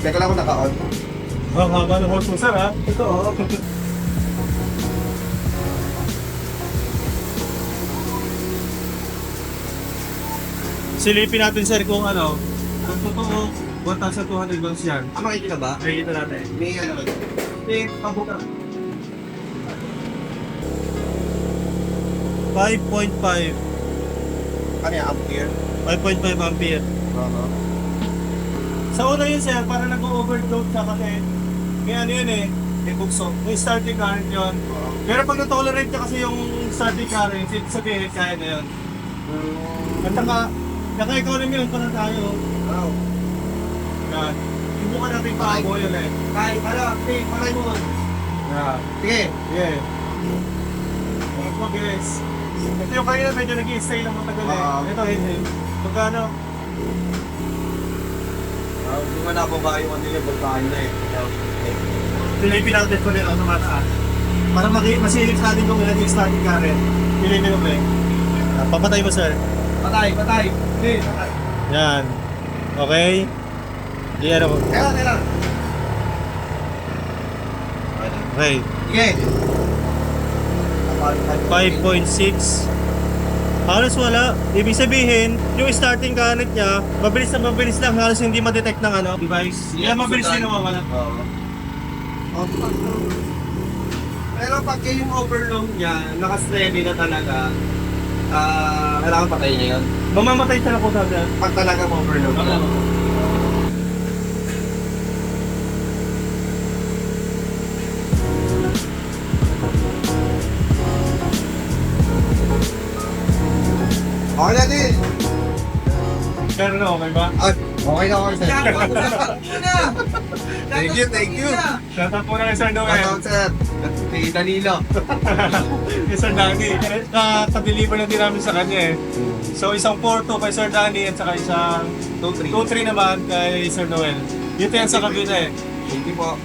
Kala ko naka-on. Ang haba ng horse mo, sir, ha? Ito, oh. Silipin natin, sir, kung ano, kung totoo, 1,200 volts yan. Ah, makikita ba? Nakikita natin. May ano ba? Eh, pabuka. 5.5. Ano yung ampere? 5.5 ampere. Oo. Sa una yun, sir, para nag-overload siya kasi may ano yun eh, may bukso. May starting current yun. Pero pag na-tolerate niya kasi yung starting current, ibig sabihin, kaya na yun. At saka, naka-economy yun pa na tayo. Wow. Yan. Subukan natin pa-abo yun eh. Kahit, ano, hey, maray mo. Yan. Sige. Yeah. Po guys. Ito yung kanina medyo nag-i-stay lang matagal eh. Ah. Ito hindi. Pagkano? Ah, na po ba yung yung bagay na eh. Pilipin natin ko rin ano mataas. Para maki masilip sa atin kung ilan yung starting current. Pilipin mo ba eh? Ah, Papatay mo sir. Patay, patay. Hindi, patay. Yan. Okay? Di ano mo. Kailan, kailan? Okay. Sige. 5.6. Halos wala. Ibig sabihin, yung starting current niya, mabilis na mabilis lang. Halos hindi ma-detect ng ano, device. Yeah, mabilis din nawawala. Oo. Pero pag yung overload niya, naka-steady na talaga, ah, kailangan patayin niya yun. Mamamatay siya na po sabi. Pag talaga overload niya. Okay na din. Pero na, okay ba? Ah, okay na okay sir. Thank you, thank you. Shout out po na kay Sir Noel. Shoutout sir. Kay Danilo. kay Sir Danny. Ka-deliver na din namin sa kanya eh. So isang 4-2 kay Sir Danny at saka isang 2-3. 2-3 naman kay Sir Noel. Dito yan sa kabina eh. Thank you po.